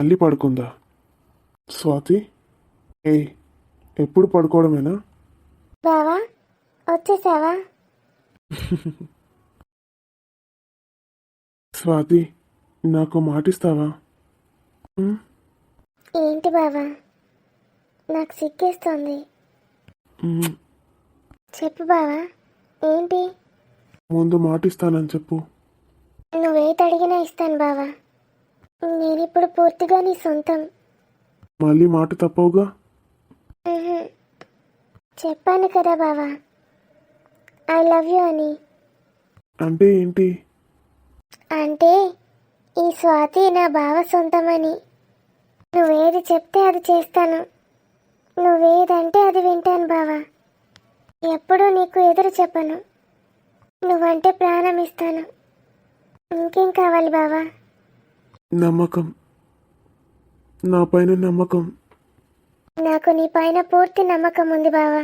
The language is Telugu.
మళ్ళీ పడుకుందా? స్వాతి? ఏ ఎప్పుడు పడుకోవడమేనా? బావా వచ్చేసావా? స్వాతి నాకు మాటిస్తావా ఏంటి బావా? నాకు సిగ్గేస్తుంది. చెప్పు బావా ఏంటి? ముందు మాటిస్తానని చెప్పు. నువ్వేటి అడిగినా ఇస్తాను బావా. నేనిప్పుడు పూర్తిగా నీ సొంతం. మళ్ళీ మాట తప్పవుగా. చెప్పాను కదా బావా. ఐ లవ్ యూ అని. అంటే ఏంటి? అంటే ఈ స్వాతి నా బావ సొంతమని. నువ్వేది చెప్తే అది చేస్తాను. నువ్వేదంటే అది వింటాను బావా. ఎప్పుడూ నీకు ఎదురు చెప్పను. నువ్వంటే ప్రాణం ఇస్తాను. ఇంకేం కావాలి బావా? నమ్మకం. నా పైన నమ్మకం. నాకు నీ పైన పూర్తి నమ్మకం ఉంది బావా.